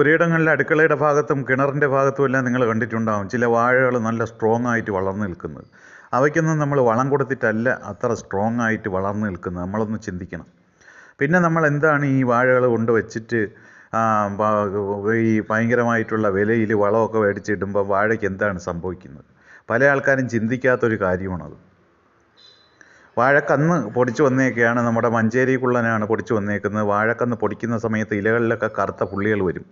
പുരയിടങ്ങളിൽ അടുക്കളയുടെ ഭാഗത്തും കിണറിന്റെ ഭാഗത്തും എല്ലാം നിങ്ങൾ കണ്ടിട്ടുണ്ടാകും ചില വാഴകൾ നല്ല സ്ട്രോങ് ആയിട്ട് വളർന്നു നിൽക്കുന്നത്. അവയ്ക്കൊന്നും നമ്മൾ വളം കൊടുത്തിട്ടല്ല അത്ര സ്ട്രോങ് ആയിട്ട് വളർന്നു നിൽക്കുന്നത്. നമ്മളൊന്ന് ചിന്തിക്കണം. പിന്നെ നമ്മൾ എന്താണ് ഈ വാഴകൾ കൊണ്ട് വെച്ചിട്ട് ആ, പ- ഈ ഭയങ്കരമായിട്ടുള്ള വിലയിൽ വളമൊക്കെ മേടിച്ചിടുമ്പോൾ വാഴയ്ക്ക് എന്താണ് സംഭവിക്കുന്നത്? പല ആൾക്കാരും ചിന്തിക്കാത്തൊരു കാര്യമാണത്. വാഴക്കന്ന് പൊടിച്ചു വന്നേക്കെയാണ് നമ്മുടെ മഞ്ചേരി കുള്ളനാണ് പൊടിച്ചു വന്നേക്കുന്നത്. വാഴക്കന്ന് പൊടിക്കുന്ന സമയത്ത് ഇലകളിലൊക്കെ കറുത്ത പുള്ളികൾ വരും.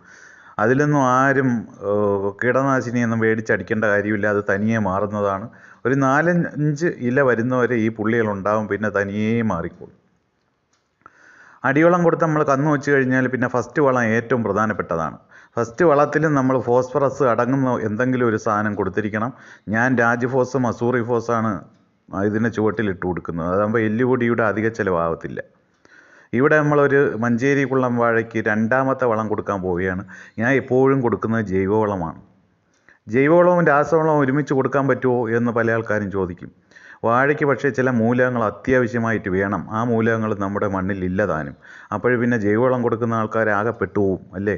അതിലൊന്നും ആരും കീടനാശിനിയൊന്നും മേടിച്ചടിക്കേണ്ട കാര്യമില്ല. അത് തനിയെ മാറുന്നതാണ്. ഒരു നാലഞ്ച് ഇല വരുന്നവരെ ഈ പുള്ളികളുണ്ടാവും പിന്നെ തനിയേ മാറിക്കോളും. അടിവളം കൊടുത്ത് നമ്മൾ കന്ന് വെച്ച് കഴിഞ്ഞാൽ പിന്നെ ഫസ്റ്റ് വളം ഏറ്റവും പ്രധാനപ്പെട്ടതാണ്. ഫസ്റ്റ് വളത്തിൽ നമ്മൾ ഫോസ്ഫറസ് അടങ്ങുന്ന എന്തെങ്കിലും ഒരു സാധനം കൊടുത്തിരിക്കണം. ഞാൻ രാജ്ഫോസ് മസൂറി ഫോസാണ് ഇതിന് ചുവട്ടിൽ ഇട്ട് കൊടുക്കുന്നത്. അതാകുമ്പോൾ എല്ലുപൊടിയുടെ അധിക ചിലവാകത്തില്ല ഇവിടെ നമ്മളൊരു മഞ്ചേരി കുള്ളം വാഴയ്ക്ക് രണ്ടാമത്തെ വളം കൊടുക്കാൻ പോവുകയാണ്. ഞാൻ എപ്പോഴും കൊടുക്കുന്നത് ജൈവവളമാണ്. ജൈവവളവും രാസവളവും ഒരുമിച്ച് കൊടുക്കാൻ പറ്റുമോ എന്ന് പല ആൾക്കാരും ചോദിക്കും. വാഴയ്ക്ക് പക്ഷേ ചില മൂലകങ്ങൾ അത്യാവശ്യമായിട്ട് വേണം. ആ മൂലകങ്ങൾ നമ്മുടെ മണ്ണിൽ ഇല്ല താനും. അപ്പോൾ പിന്നെ ജൈവവളം കൊടുക്കുന്ന ആൾക്കാർ ആകെ പെട്ടുപോകും അല്ലേ?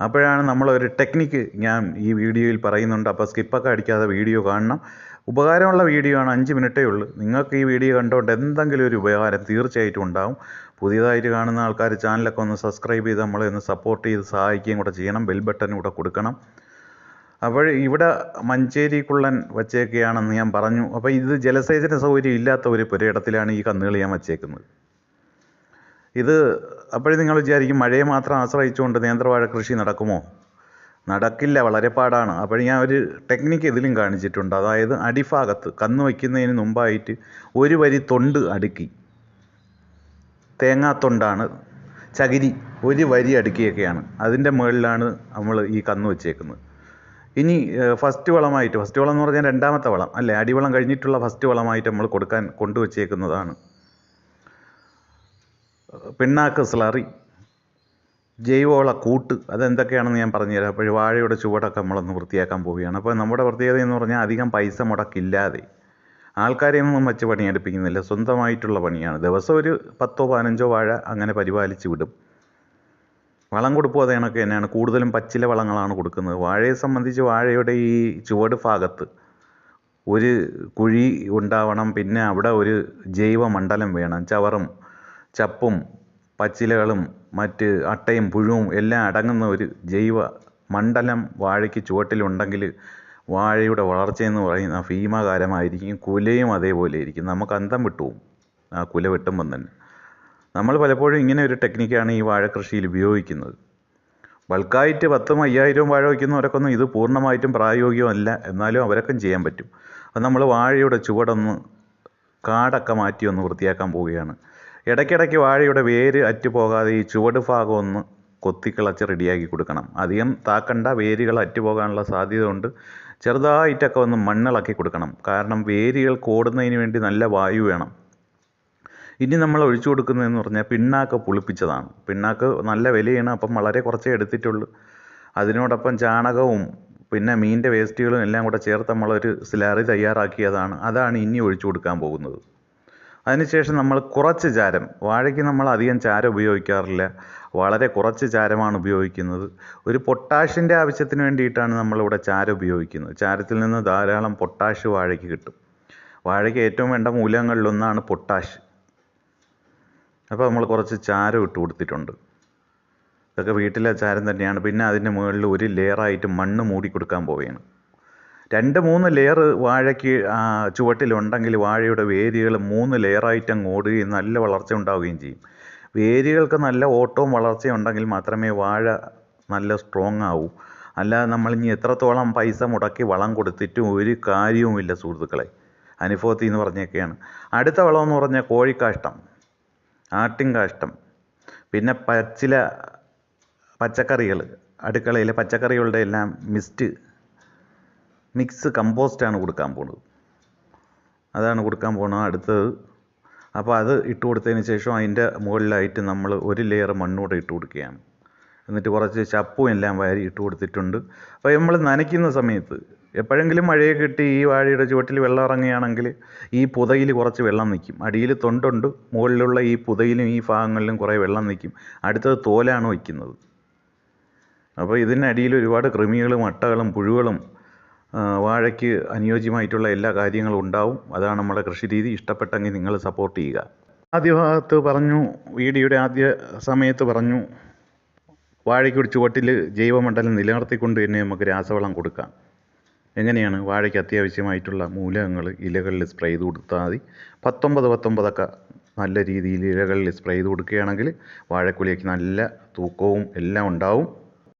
അപ്പോഴാണ് നമ്മളൊരു ടെക്നിക്ക് ഞാൻ ഈ വീഡിയോയിൽ പറയുന്നുണ്ട്. അപ്പോൾ സ്കിപ്പൊക്കെ അടിക്കാതെ വീഡിയോ കാണണം. ഉപകാരമുള്ള വീഡിയോ ആണ് അഞ്ച് മിനിറ്റേ ഉള്ളൂ. നിങ്ങൾക്ക് ഈ വീഡിയോ കണ്ടുകൊണ്ട് എന്തെങ്കിലും ഒരു ഉപകാരം തീർച്ചയായിട്ടും ഉണ്ടാവും. പുതിയതായിട്ട് കാണുന്ന ആൾക്കാർ ചാനലൊക്കെ ഒന്ന് സബ്സ്ക്രൈബ് ചെയ്ത് നമ്മളെ ഒന്ന് സപ്പോർട്ട് ചെയ്ത് സഹായിക്കുകയും കൂടെ ചെയ്യണം. ബെൽ ബട്ടനും കൂടെ കൊടുക്കണം. അപ്പോൾ ഇവിടെ മഞ്ചേരി കുള്ളൻ വച്ചേക്കുകയാണെന്ന് ഞാൻ പറഞ്ഞു. അപ്പോൾ ഇത് ജലസേചന സൗകര്യം ഇല്ലാത്ത ഒരു പുരയിടത്തിലാണ് ഈ കന്നുകൾ ഞാൻ വച്ചേക്കുന്നത്. ഇത് അപ്പോഴും നിങ്ങൾ വിചാരിക്കും മഴയെ മാത്രം ആശ്രയിച്ചുകൊണ്ട് നേന്ത്രവാഴ കൃഷി നടക്കുമോ? നടക്കില്ല വളരെ പാടാണ്. അപ്പോൾ ഞാൻ ഒരു ടെക്നിക്ക് ഇതിലും കാണിച്ചിട്ടുണ്ട്. അതായത് അടിഭാഗത്ത് കന്ന് വയ്ക്കുന്നതിന് മുമ്പായിട്ട് ഒരു വരി തൊണ്ട് അടുക്കി. തേങ്ങാത്തൊണ്ടാണ് ചകിരി ഒരു വരി അടുക്കിയൊക്കെയാണ്. അതിന്റെ മുകളിലാണ് നമ്മൾ ഈ കന്ന് വെച്ചേക്കുന്നത്. ഇനി ഫസ്റ്റ് വളമായിട്ട് ഫസ്റ്റ് വളം എന്ന് പറഞ്ഞാൽ രണ്ടാമത്തെ വളം അല്ലേ? അടിവളം കഴിഞ്ഞിട്ടുള്ള ഫസ്റ്റ് വളമായിട്ട് നമ്മൾ കൊടുക്കാൻ കൊണ്ടുവച്ചേക്കുന്നതാണ്. പിണ്ണാക്ക് സ്ലറി ജൈവവള കൂട്ട് അതെന്തൊക്കെയാണെന്ന് ഞാൻ പറഞ്ഞുതരാം. അപ്പോൾ വാഴയുടെ ചുവടൊക്കെ നമ്മളൊന്ന് വൃത്തിയാക്കാൻ പോവുകയാണ്. അപ്പോൾ നമ്മുടെ പ്രത്യേകത എന്ന് പറഞ്ഞാൽ അധികം പൈസ മുടക്കില്ലാതെ. ആൾക്കാരെയൊന്നും വെച്ച് പണിയെടുപ്പിക്കുന്നില്ല. സ്വന്തമായിട്ടുള്ള പണിയാണ്. ദിവസം ഒരു പത്തോ പതിനഞ്ചോ വാഴ അങ്ങനെ പരിപാലിച്ച് വിടും. വളം കൊടുപ്പോൾ അത് കണക്ക് തന്നെയാണ്. കൂടുതലും പച്ചില വളങ്ങളാണ് കൊടുക്കുന്നത്. വാഴയെ സംബന്ധിച്ച് വാഴയുടെ ഈ ചുവട് ഭാഗത്ത് ഒരു കുഴി ഉണ്ടാവണം. പിന്നെ അവിടെ ഒരു ജൈവ മണ്ഡലം വേണം. ചവറും ചപ്പും പച്ചിലകളും മറ്റ് അട്ടയും പുഴുവും എല്ലാം അടങ്ങുന്ന ഒരു ജൈവ മണ്ഡലം വാഴയ്ക്ക് ചുവട്ടിലുണ്ടെങ്കിൽ വാഴയുടെ വളർച്ചയെന്ന് പറയുന്ന ഭീമാകാരമായിരിക്കും കുലയും അതേപോലെ ഇരിക്കും നമുക്ക് അന്തം വിട്ടുപോകും ആ കുല വെട്ടുമ്പം തന്നെ. നമ്മൾ പലപ്പോഴും ഇങ്ങനെ ഒരു ടെക്നിക്കാണ് ഈ വാഴ കൃഷിയിൽ ഉപയോഗിക്കുന്നത്. ബൾക്കായിട്ട് പത്തും അയ്യായിരവും വാഴ വയ്ക്കുന്നവരൊക്കെ ഇത് പൂർണമായിട്ടും പ്രായോഗികമല്ല. എന്നാലും അവരൊക്കെ ചെയ്യാൻ പറ്റും. അത് നമ്മൾ വാഴയുടെ ചുവടൊന്ന് കാടൊക്കെ മാറ്റി ഒന്ന് വൃത്തിയാക്കാൻ പോവുകയാണ്. ഇടയ്ക്കിടയ്ക്ക് വാഴയുടെ വേര് അറ്റു പോകാതെ ഈ ചുവട് ഭാഗം ഒന്ന് കൊത്തിക്കിളച്ച് റെഡിയാക്കി കൊടുക്കണം. അധികം താക്കണ്ട വേരുകൾ അറ്റു പോകാനുള്ള സാധ്യത ഉണ്ട് ചെറുതായിട്ടൊക്കെ ഒന്ന് മണ്ണിളക്കി കൊടുക്കണം. കാരണം വേരുകൾ കൂടുന്നതിന് വേണ്ടി നല്ല വായു വേണം. ഇനി നമ്മൾ ഒഴിച്ചു കൊടുക്കുന്നതെന്ന് പറഞ്ഞാൽ പിണ്ണാക്ക് പുളിപ്പിച്ചതാണ്. പിണ്ണാക്ക് നല്ല വിലയാണ് അപ്പം വളരെ കുറച്ചേ എടുത്തിട്ടുള്ളൂ. അതിനോടൊപ്പം ചാണകവും പിന്നെ മീനിന്റെ വേസ്റ്റുകളും എല്ലാം കൂടെ ചേർത്ത് നമ്മളൊരു സ്ലാറി തയ്യാറാക്കിയതാണ്. അതാണ് ഇനി ഒഴിച്ചു കൊടുക്കാൻ പോകുന്നത്. അതിനുശേഷം നമ്മൾ കുറച്ച് ചാരം വാഴയ്ക്ക് നമ്മൾ അധികം ചാരം ഉപയോഗിക്കാറില്ല. വളരെ കുറച്ച് ചാരമാണ് ഉപയോഗിക്കുന്നത്. ഒരു പൊട്ടാഷിന്റെ ആവശ്യത്തിന് വേണ്ടിയിട്ടാണ് നമ്മളിവിടെ ചാരം ഉപയോഗിക്കുന്നത്. ചാരത്തിൽ നിന്ന് ധാരാളം പൊട്ടാഷ് വാഴയ്ക്ക് കിട്ടും. വാഴയ്ക്ക് ഏറ്റവും വേണ്ട മൂലകങ്ങളിലൊന്നാണ് പൊട്ടാഷ്. അപ്പോൾ നമ്മൾ കുറച്ച് ചാരം ഇട്ട് കൊടുത്തിട്ടുണ്ട്. ഇതൊക്കെ വീട്ടിലെ ചാരം തന്നെയാണ്. പിന്നെ അതിന്റെ മുകളിൽ ഒരു ലെയറായിട്ട് മണ്ണ് മൂടി കൊടുക്കാൻ പോവുകയാണ്. രണ്ട് മൂന്ന് ലെയർ വാഴയ്ക്ക് ചുവട്ടിലുണ്ടെങ്കിൽ വാഴയുടെ വേരുകൾ മൂന്ന് ലെയറായിട്ട് അങ്ങ് ഓടുകയും നല്ല വളർച്ച ഉണ്ടാവുകയും ചെയ്യും. വേരുകൾക്ക് നല്ല ഓട്ടവും വളർച്ചയും ഉണ്ടെങ്കിൽ മാത്രമേ വാഴ നല്ല സ്ട്രോങ് ആവൂ. അല്ലാതെ നമ്മൾ ഇനി എത്രത്തോളം പൈസ മുടക്കി വളം കൊടുത്തിട്ടും ഒരു കാര്യവുമില്ല സുഹൃത്തുക്കളെ. അനുഭവത്തിൽ എന്ന് പറഞ്ഞൊക്കെയാണ്. അടുത്ത വളം എന്ന് പറഞ്ഞാൽ കോഴിക്കാഷ്ടം ആട്ടിൻ കാഷ്ടം പിന്നെ പച്ചില പച്ചക്കറികൾ അടുക്കളയിലെ പച്ചക്കറികളുടെ എല്ലാം മിസ്റ്റ് മിക്സ് കമ്പോസ്റ്റാണ് കൊടുക്കാൻ പോണത്. അതാണ് കൊടുക്കാൻ പോണത്. അടുത്തത് അപ്പോൾ അത് ഇട്ട് കൊടുത്തതിന് ശേഷം അതിന്റെ മുകളിലായിട്ട് നമ്മൾ ഒരു ലെയർ മണ്ണൂടെ ഇട്ട് കൊടുക്കുകയാണ്. എന്നിട്ട് കുറച്ച് ചപ്പും എല്ലാം വാരി ഇട്ട് കൊടുത്തിട്ടുണ്ട്. അപ്പോൾ നമ്മൾ നനയ്ക്കുന്ന സമയത്ത് എപ്പോഴെങ്കിലും മഴയെ കിട്ടി ഈ വാഴയുടെ ചുവട്ടിൽ വെള്ളം ഇറങ്ങുകയാണെങ്കിൽ ഈ പുതയിൽ കുറച്ച് വെള്ളം നിൽക്കും അടിയിൽ തൊണ്ടുണ്ട് മുകളിലുള്ള ഈ പുതയിലും ഈ ഭാഗങ്ങളിലും കുറേ വെള്ളം നിൽക്കും അടുത്തത് തോലാണ് വയ്ക്കുന്നത്. അപ്പോൾ ഇതിനടിയിൽ ഒരുപാട് കൃമികളും അട്ടകളും പുഴുകളും വാഴയ്ക്ക് അനുയോജ്യമായിട്ടുള്ള എല്ലാ കാര്യങ്ങളും ഉണ്ടാവും. അതാണ് നമ്മുടെ കൃഷി രീതി. ഇഷ്ടപ്പെട്ടെങ്കിൽ നിങ്ങൾ സപ്പോർട്ട് ചെയ്യുക. ആദ്യ ഭാഗത്ത് പറഞ്ഞു വീഡിയോയുടെ ആദ്യ സമയത്ത് പറഞ്ഞു വാഴയ്ക്ക് വാഴയ്ക്കൊരു ചുവട്ടിൽ ജൈവമണ്ഡലം നിലനിർത്തിക്കൊണ്ട് തന്നെ നമുക്ക് രാസവളം കൊടുക്കാം. എങ്ങനെയാണ്? വാഴയ്ക്ക് അത്യാവശ്യമായിട്ടുള്ള മൂലകങ്ങൾ ഇലകളിൽ സ്പ്രേ ചെയ്ത് കൊടുത്താൽ മതി. പത്തൊമ്പത് പത്തൊമ്പതൊക്കെ നല്ല രീതിയിൽ ഇലകളിൽ സ്പ്രേ ചെയ്ത് കൊടുക്കുകയാണെങ്കിൽ വാഴക്കുലയ്ക്ക് നല്ല തൂക്കവും എല്ലാം ഉണ്ടാവും.